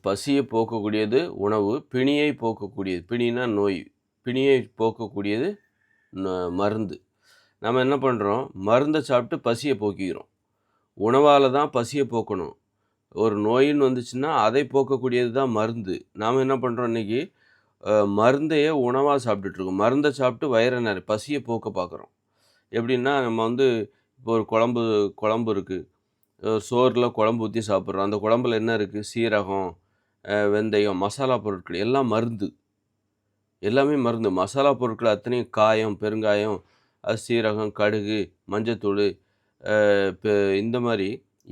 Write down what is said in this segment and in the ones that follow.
பசியை போக்கக்கூடியது உணவு பிணியை போக்கக்கூடியது பிணினா நோய் பிணியை போக்கக்கூடியது ந- மருந்து. நம்ம என்ன பண்ணுறோம் மருந்தை சாப்பிட்டு பசியை போக்கிக்கிறோம். உணவால் தான் பசியை போக்கணும். ஒரு நோயின்னு வந்துச்சுன்னா அதை போக்கக்கூடியது தான் மருந்து. நாம் என்ன பண்ணுறோம் இன்றைக்கி மருந்தையே உணவாக சாப்பிட்டுட்ருக்கோம். மருந்தை சாப்பிட்டு வயிறை நிறைய பசியை போக்க பார்க்குறோம் எப்படின்னா நம்ம வந்து இப்போ ஒரு குழம்பு குழம்பு இருக்குது சோறில் குழம்பு ஊற்றி சாப்பிட்றோம். அந்த குழம்புல என்ன இருக்குது சீரகம் வெந்தயம் மசாலா பொருட்கள் எல்லாம் மருந்து. எல்லாமே மருந்து. மசாலா பொருட்கள் அத்தனையும் காயம் பெருங்காயம் அது சீரகம் கடுகு மஞ்சத்தூள் இப்போ இந்த மாதிரி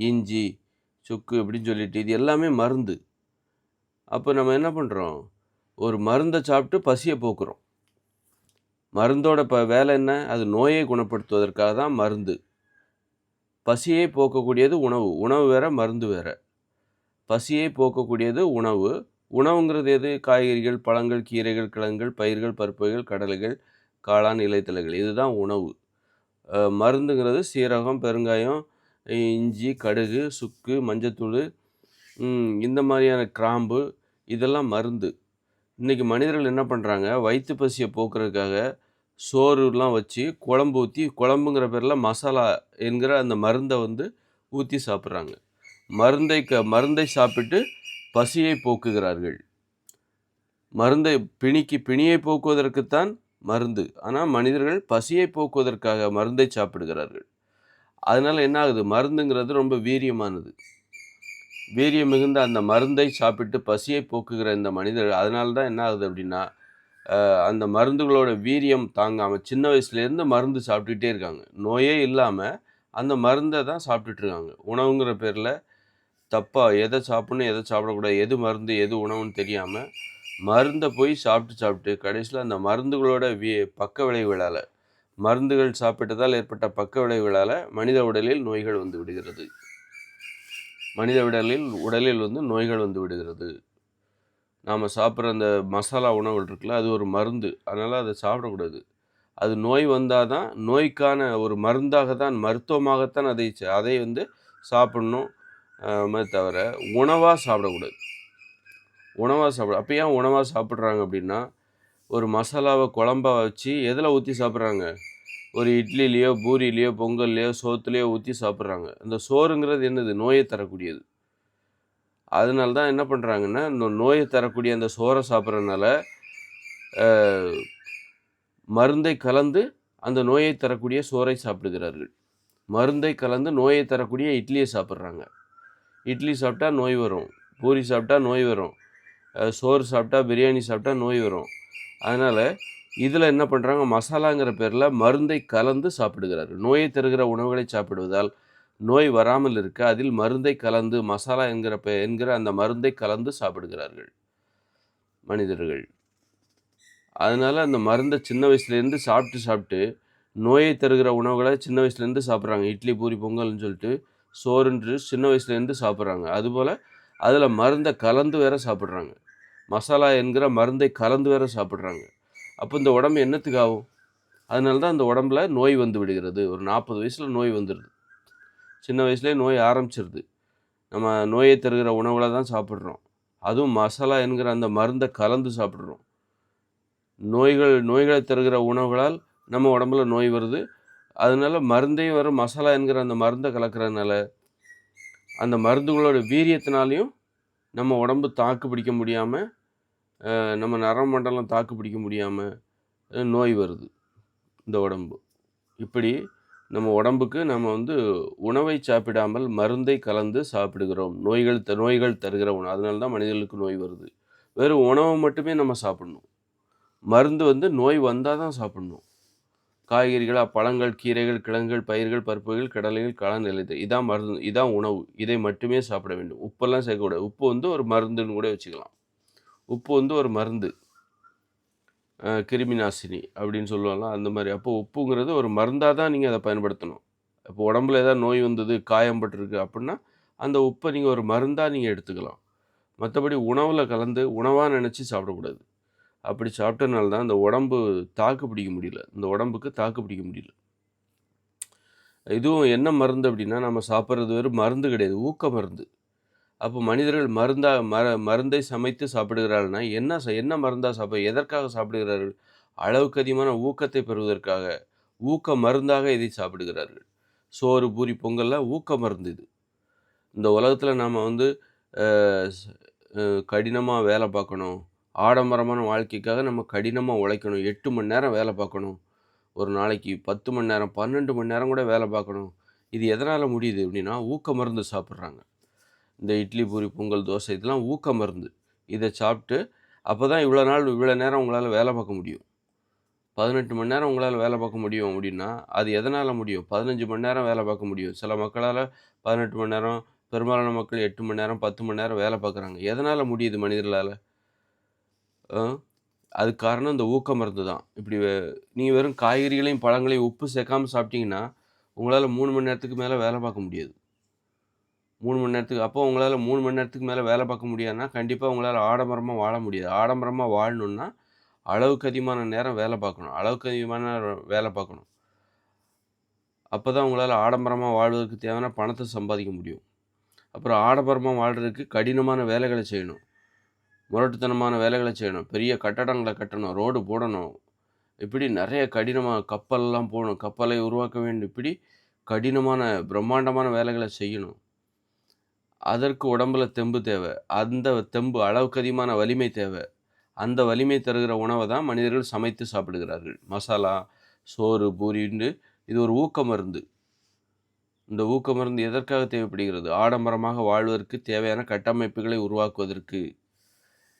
இஞ்சி சுக்கு இப்படின்னு சொல்லிட்டு இது எல்லாமே மருந்து. அப்போ நம்ம என்ன பண்ணுறோம் ஒரு மருந்தை சாப்பிட்டு பசியை போக்குறோம். மருந்தோட ப வேலை என்ன? அது நோயை குணப்படுத்துவதற்காக தான் மருந்து. பசியை போக்கக்கூடியது உணவு உணவு வேற மருந்து வேற. பசியை போக்கக்கூடியது உணவு. உணவுங்கிறது எது? காய்கறிகள் பழங்கள் கீரைகள் கிழங்குகள் பயிர்கள் பருப்புகள் கடலைகள் காளான் இலைத்தலைகள். இதுதான் உணவு. மருந்துங்கிறது சீரகம் பெருங்காயம் இஞ்சி கடுகு சுக்கு மஞ்சத்தூள் இந்த மாதிரியான கிராம்பு இதெல்லாம் மருந்து. இன்றைக்கி மனிதர்கள் என்ன பண்ணுறாங்க வயிற்று பசியை போக்குறதுக்காக சோறுலாம் வச்சு குழம்பு ஊற்றி குழம்புங்கிற பேரில் மசாலா என்கிற அந்த மருந்தை வந்து ஊற்றி சாப்பிட்றாங்க. மருந்தை க மருந்தை சாப்பிட்டு பசியை போக்குகிறார்கள். மருந்தை பிணிக்கு பிணியை போக்குவதற்குத்தான் மருந்து. ஆனால் மனிதர்கள் பசியை போக்குவதற்காக மருந்தை சாப்பிடுகிறார்கள். அதனால் என்ன ஆகுது? மருந்துங்கிறது ரொம்ப வீரியமானது. வீரியம் மிகுந்த அந்த மருந்தை சாப்பிட்டு பசியை போக்குகிற இந்த மனிதர் அதனால தான் என்ன ஆகுது அப்படின்னா அந்த மருந்துகளோட வீரியம் தாங்காமல் சின்ன வயசுலேருந்து மருந்து சாப்பிட்டுக்கிட்டே இருக்காங்க. நோயே இல்லாமல் அந்த மருந்தை தான் சாப்பிட்டுட்ருக்காங்க உணவுங்கிற பேரில் தப்பாக எதை சாப்பிட்ணும் எதை சாப்பிடக்கூடாது எது மருந்து எது உணவுன்னு தெரியாமல் மருந்தை போய் சாப்பிட்டு சாப்பிட்டு கடைசியில் அந்த மருந்துகளோட வி பக்க விளைவுகளால் மருந்துகள் சாப்பிட்டதால் ஏற்பட்ட பக்க விளைவுகளால் மனித உடலில் நோய்கள் வந்து விடுகிறது. மனித உடலில் உடலில் வந்து நோய்கள் வந்து விடுகிறது. நாம் சாப்பிட்ற அந்த மசாலா உணவுகள் இருக்குல்ல அது ஒரு மருந்து. அதனால் அதை சாப்பிடக்கூடாது. அது நோய் வந்தால் தான் நோய்க்கான ஒரு மருந்தாக தான் மருத்துவமாகத்தான் அதை அதை வந்து சாப்பிடணும் தவிர உணவாக சாப்பிடக்கூடாது. உணவாக சாப்பிட அப்போ ஏன் உணவாக சாப்பிட்றாங்க அப்படின்னா ஒரு மசாலாவை குழம்பா வச்சு எதில் ஊற்றி சாப்பிட்றாங்க? ஒரு இட்லிலேயோ பூரிலேயோ பொங்கல்லையோ சோத்துலேயோ ஊற்றி சாப்பிட்றாங்க. அந்த சோறுங்கிறது என்னது? நோயை தரக்கூடியது. அதனால தான் என்ன பண்ணுறாங்கன்னா இந்த நோயை தரக்கூடிய அந்த சோறை சாப்பிட்றதுனால மருந்தை கலந்து அந்த நோயை தரக்கூடிய சோறை சாப்பிடுகிறார்கள். மருந்தை கலந்து நோயை தரக்கூடிய இட்லியை சாப்பிட்றாங்க. இட்லி சாப்பிட்டா நோய் வரும் பூரி சாப்பிட்டா நோய் வரும் சோறு சாப்பிட்டா பிரியாணி சாப்பிட்டா நோய் வரும். அதனால் இதில் என்ன பண்ணுறாங்க மசாலாங்கிற பேரில் மருந்தை கலந்து சாப்பிடுகிறார்கள். நோயை தருகிற உணவுகளை சாப்பிடுவதால் நோய் வராமல் இருக்க அதில் மருந்தை கலந்து மசாலா என்கிற என்கிற அந்த மருந்தை கலந்து சாப்பிடுகிறார்கள் மனிதர்கள். அதனால் அந்த மருந்தை சின்ன வயசுலேருந்து சாப்பிட்டு சாப்பிட்டு நோயை தருகிற உணவுகளை சின்ன வயசுலேருந்து சாப்பிட்றாங்க. இட்லி பூரி பொங்கல்னு சொல்லிட்டு சோறுன்று சின்ன வயசுலேருந்து சாப்பிட்றாங்க. அதுபோல் அதில் மருந்தை கலந்து வேற சாப்பிட்றாங்க. மசாலா என்கிற மருந்தை கலந்து வேற சாப்பிட்றாங்க. அப்போ இந்த உடம்பு என்னத்துக்கு ஆகும்? அதனால தான் அந்த உடம்புல நோய் வந்து விடுகிறது. ஒரு நாற்பது வயசில் நோய் வந்துடுது. சின்ன வயசுலேயே நோய் ஆரம்பிச்சிருது. நம்ம நோயை தருகிற உணவுகளை தான் சாப்பிட்றோம். அதுவும் மசாலா என்கிற அந்த மருந்தை கலந்து சாப்பிட்றோம். நோய்கள் நோய்களை தருகிற உணவுகளால் நம்ம உடம்புல நோய் வருது. அதனால மருந்தையும் வரும் மசாலா என்கிற அந்த மருந்தை கலக்கிறதுனால அந்த மருந்துகளோட வீரியத்தினாலையும் நம்ம உடம்பு தாக்கு பிடிக்க முடியாமல் நம்ம நரமண்டலம் மண்டலம் தாக்கு பிடிக்க முடியாமல் நோய் வருது. இந்த உடம்பு. இப்படி நம்ம உடம்புக்கு நம்ம வந்து உணவை சாப்பிடாமல் மருந்தை கலந்து சாப்பிடுகிறோம். நோய்கள் த நோய்கள் தருகிற உணவு. அதனால தான் மனிதர்களுக்கு நோய் வருது. வெறும் உணவை மட்டுமே நம்ம சாப்பிடணும். மருந்து வந்து நோய் வந்தால் தான் சாப்பிடணும். காய்கறிகளாக பழங்கள் கீரைகள் கிழங்குகள் பயிர்கள் பருப்புகள் கடலைகள் காளான் நிலைத்து இதான் மருந்து இதான் உணவு. இதை மட்டுமே சாப்பிட வேண்டும். உப்பெல்லாம் சேர்க்கக்கூடாது. உப்பு வந்து ஒரு மருந்துன்னு கூட வச்சுக்கலாம். உப்பு வந்து ஒரு மருந்து. கிருமி நாசினி அப்படின்னு சொல்லுவாங்களா அந்த மாதிரி. அப்போ உப்புங்கிறது ஒரு மருந்தாக தான் நீங்கள் அதை பயன்படுத்தணும். இப்போ உடம்புல ஏதாவது நோய் வந்தது காயம் பட்டிருக்கு அப்படின்னா அந்த உப்பை நீங்கள் ஒரு மருந்தாக நீங்கள் எடுத்துக்கலாம். மற்றபடி உணவில் கலந்து உணவாக நினச்சி சாப்பிடக்கூடாது. அப்படி சாப்பிட்டனால தான் இந்த உடம்பு தாக்கு பிடிக்க முடியல. இந்த உடம்புக்கு தாக்கு பிடிக்க முடியல. இதுவும் என்ன மருந்து அப்படின்னா நம்ம சாப்பிட்றது வெறும் மருந்து கிடையாது. ஊக்க மருந்து. அப்போ மனிதர்கள் மருந்தா மர மருந்தை சமைத்து சாப்பிடுகிறார்கள்னா என்ன ச என்ன மருந்தா சாப்பிட எதற்காக சாப்பிடுகிறார்கள்? அளவுக்கு அதிகமான ஊக்கத்தை பெறுவதற்காக, ஊக்க மருந்தாக இதை சாப்பிடுகிறார்கள். சோறு, பூரி, பொங்கல்லாம் ஊக்க மருந்து இது. இந்த உலகத்தில் நாம் வந்து கடினமாக வேலை பார்க்கணும். ஆடம்பரமான வாழ்க்கைக்காக நம்ம கடினமாக உழைக்கணும். எட்டு மணி நேரம் வேலை பார்க்கணும். ஒரு நாளைக்கு 10 மணி நேரம், 12 மணி நேரம் கூட வேலை பார்க்கணும். இது எதனால் முடியுது அப்படின்னா ஊக்க மருந்து சாப்பிட்றாங்க இந்த இட்லி, பூரி, பொங்கல், தோசை இதெல்லாம் ஊக்க மருந்து. சாப்பிட்டு அப்போ தான் இவ்வளோ நாள் இவ்வளோ நேரம் உங்களால் வேலை பார்க்க முடியும். 18 மணி நேரம் உங்களால் வேலை பார்க்க முடியும் அப்படின்னா அது எதனால் முடியும்? 15 மணி நேரம் வேலை பார்க்க முடியும். சில மக்களால் பதினெட்டு மணி நேரம், பெரும்பாலான மக்கள் எட்டு மணி நேரம், 10 மணி நேரம் வேலை பார்க்குறாங்க. எதனால் முடியுது மனிதர்களால் அது காரணம் இந்த ஊக்க மருந்து தான். இப்படி நீங்கள் வெறும் காய்கறிகளையும், பழங்களையும் உப்பு சேர்க்காம சாப்பிட்டீங்கன்னா, உங்களால் மூணு மணி நேரத்துக்கு மேலே வேலை பார்க்க முடியாது. மூணு மணி நேரத்துக்கு அப்போ உங்களால் மூணு மணி நேரத்துக்கு மேலே வேலை பார்க்க முடியாதுன்னா, கண்டிப்பாக உங்களால் ஆடம்பரமாக வாழ முடியாது. ஆடம்பரமாக வாழணும்னா, அளவுக்கு அதிகமான நேரம் வேலை பார்க்கணும். அளவுக்கு அதிகமான வேலை பார்க்கணும். அப்போ தான் உங்களால் ஆடம்பரமாக வாழ்வதற்கு தேவையான பணத்தை சம்பாதிக்க முடியும். அப்புறம் ஆடம்பரமாக வாழ்கிறதுக்கு கடினமான வேலைகளை செய்யணும். முரட்டுத்தனமான வேலைகளை செய்யணும். பெரிய கட்டடங்களை கட்டணும். ரோடு போடணும். இப்படி நிறைய கடினமாக கப்பல்லாம் போகணும் கப்பலை உருவாக்க வேண்டும். இப்படி கடினமான, பிரம்மாண்டமான வேலைகளை செய்யணும். அதற்கு உடம்புல தெம்பு தேவை அந்த தெம்பு அளவுக்கு அதிகமான வலிமை தேவை அந்த வலிமை தருகிற உணவை தான் மனிதர்கள் சமைத்து சாப்பிடுகிறார்கள். மசாலா, சோறு, பூரின்னு இது ஒரு ஊக்க மருந்து. இந்த ஊக்க மருந்து எதற்காக தேவைப்படுகிறது? ஆடம்பரமாக வாழ்வதற்கு தேவையான கட்டமைப்புகளை உருவாக்குவதற்கு.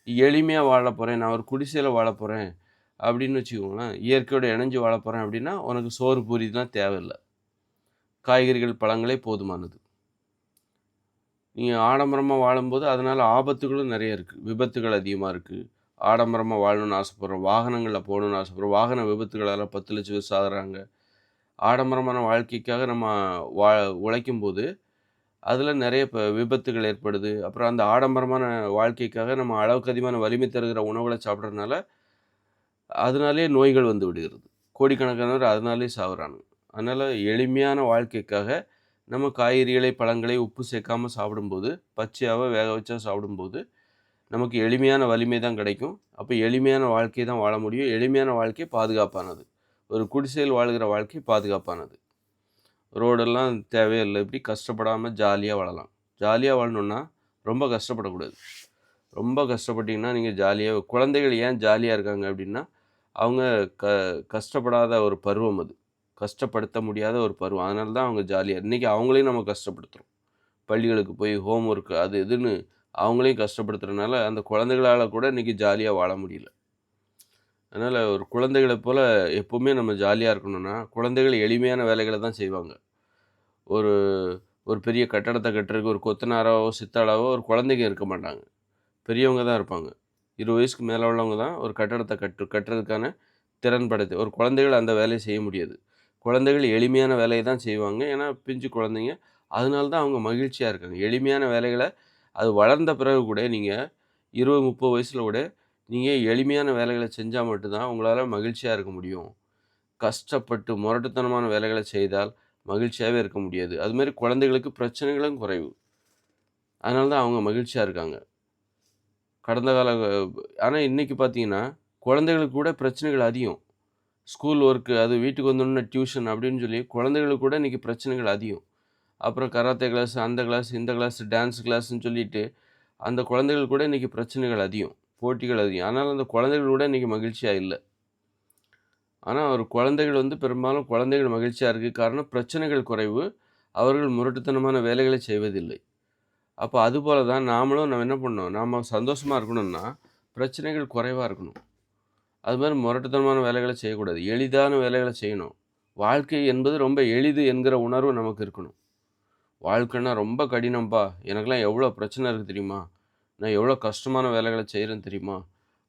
எளிமையாக வாழ போகிறேன் நான் ஒரு குடிசையில் வாழ போகிறேன் அப்படின்னு வச்சுக்கோங்களேன். இயற்கையோடு இணைஞ்சு வாழ போகிறேன் அப்படின்னா உனக்கு சோறு, பூரி தான் தேவையில்லை காய்கறிகள், பழங்களே போதுமானது. நீங்கள் ஆடம்பரமாக வாழும்போது, அதனால் ஆபத்துகளும் நிறைய இருக்குது விபத்துகள் அதிகமாக இருக்குது ஆடம்பரமாக வாழணும்னு ஆசைப்பட்றோம் வாகனங்களில் போகணும்னு ஆசைப்பட்றோம் வாகன விபத்துகளால் பத்து லட்சம் பேர் சாகுறாங்க. ஆடம்பரமான வாழ்க்கைக்காக நம்ம வா உழைக்கும்போது, அதில் நிறைய இப்போ விபத்துகள் ஏற்படுது. அப்புறம் அந்த ஆடம்பரமான வாழ்க்கைக்காக நம்ம அளவுக்கு அதிகமான வலிமை தருகிற உணவுகளை சாப்பிட்றதுனால அதனாலேயே நோய்கள் வந்து விடுகிறது. கோடிக்கணக்கானவர் அதனாலேயே சாகுறாங்க அதனால் எளிமையான வாழ்க்கைக்காக நம்ம காய்கறிகளை, பழங்களை உப்பு சேர்க்காமல் சாப்பிடும்போது, பச்சையாக வேக வச்சா சாப்பிடும்போது, நமக்கு எளிமையான வலிமை தான் கிடைக்கும். அப்போ எளிமையான வாழ்க்கை தான் வாழ முடியும். எளிமையான வாழ்க்கை பாதுகாப்பானது. ஒரு குடிசையில் வாழ்கிற வாழ்க்கை பாதுகாப்பானது. ரோடெல்லாம் தேவையே இப்படி கஷ்டப்படாமல் ஜாலியாக வாழலாம். ஜாலியாக வாழணுன்னா ரொம்ப கஷ்டப்படக்கூடாது. ரொம்ப கஷ்டப்பட்டிங்கன்னா நீங்கள் ஜாலியாக குழந்தைகள் ஏன் ஜாலியாக இருக்காங்க அப்படின்னா அவங்க க கஷ்டப்படாத ஒரு பருவம் அது. கஷ்டப்படுத்த முடியாத ஒரு பருவம். அதனால தான் அவங்க ஜாலியாக இன்றைக்கி அவங்களையும் நம்ம கஷ்டப்படுத்துகிறோம் பள்ளிகளுக்கு போய் ஹோம் ஒர்க் அது இதுன்னு அவங்களையும் கஷ்டப்படுத்துறனால, அந்த குழந்தைகளால் கூட இன்றைக்கி ஜாலியாக வாழ முடியல. அதனால் ஒரு குழந்தைகளை போல் எப்போவுமே நம்ம ஜாலியாக இருக்கணும்னா, குழந்தைகள் எளிமையான வேலைகளை தான் செய்வாங்க. ஒரு ஒரு பெரிய கட்டடத்தை கட்டுறதுக்கு ஒரு கொத்தனாராவோ, சித்தாளாவோ ஒரு குழந்தைங்க இருக்க மாட்டாங்க. பெரியவங்க தான் இருப்பாங்க. 20 வயசுக்கு மேலே உள்ளவங்க தான் ஒரு கட்டடத்தை கட்டு கட்டுறதுக்கான திறன் படைத்து ஒரு குழந்தைகள் அந்த வேலையை செய்ய முடியாது. குழந்தைகள் எளிமையான வேலையை தான் செய்வாங்க. ஏன்னா, பிஞ்சு குழந்தைங்க. அதனால தான் அவங்க மகிழ்ச்சியாக இருக்காங்க. எளிமையான வேலைகளை அது வளர்ந்த பிறகு கூட நீங்கள் இருபது முப்பது வயசில் கூட, நீங்கள் எளிமையான வேலைகளை செஞ்சால் மட்டும்தான் உங்களால் மகிழ்ச்சியாக இருக்க முடியும். கஷ்டப்பட்டு முரட்டுத்தனமான வேலைகளை செய்தால் மகிழ்ச்சியாகவே இருக்க முடியாது. அதுமாரி குழந்தைகளுக்கு பிரச்சனைகளும் குறைவு. அதனால தான் அவங்க மகிழ்ச்சியாக இருக்காங்க. கடந்த கால ஆனால் இன்றைக்கி பார்த்தீங்கன்னா, குழந்தைகளுக்கு கூட பிரச்சனைகள் அதிகம். ஸ்கூல் ஒர்க்கு அது வீட்டுக்கு வந்தோடனே டியூஷன் அப்படின்னு சொல்லி குழந்தைகளுக்கு கூட இன்றைக்கி பிரச்சனைகள் அதிகம். அப்புறம் கராத்தே கிளாஸ், அந்த கிளாஸ், இந்த கிளாஸ், டான்ஸ் கிளாஸ்ன்னு சொல்லிட்டு, அந்த குழந்தைகள் கூட இன்றைக்கி பிரச்சனைகள் அதிகம். போட்டிகள் அதிகம். ஆனால் அந்த குழந்தைகள் கூட இன்றைக்கி மகிழ்ச்சியாக இல்லை ஆனால் ஒரு குழந்தைகள் வந்து பெரும்பாலும் குழந்தைகள் மகிழ்ச்சியாக இருக்குது காரணம் பிரச்சனைகள் குறைவு. அவர்கள் முரட்டுத்தனமான வேலைகளை செய்வதில்லை. அப்போ அதுபோல தான் நாமளும் நம்ம என்ன பண்ணோம் நாம் சந்தோஷமாக இருக்கணும்னா, பிரச்சனைகள் குறைவாக இருக்கணும். அது மாதிரி முரட்டுத்தனமான வேலைகளை செய்யக்கூடாது. எளிதான வேலைகளை செய்யணும். வாழ்க்கை என்பது ரொம்ப எளிது என்கிற உணர்வு நமக்கு இருக்கணும். வாழ்க்கைன்னா ரொம்ப கடினம்ப்பா. எனக்கெல்லாம் எவ்வளோ பிரச்சனை இருக்குது தெரியுமா? நான் எவ்வளோ கஷ்டமான வேலைகளை செய்கிறேன் தெரியுமா?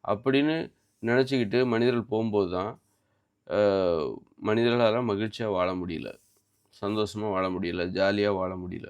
அப்படின்னு நினச்சிக்கிட்டு மனிதர்கள் போகும்போது தான், மனிதர்களால் மகிழ்ச்சியாக வாழ முடியல. சந்தோஷமாக வாழ முடியல. ஜாலியாக வாழ முடியல.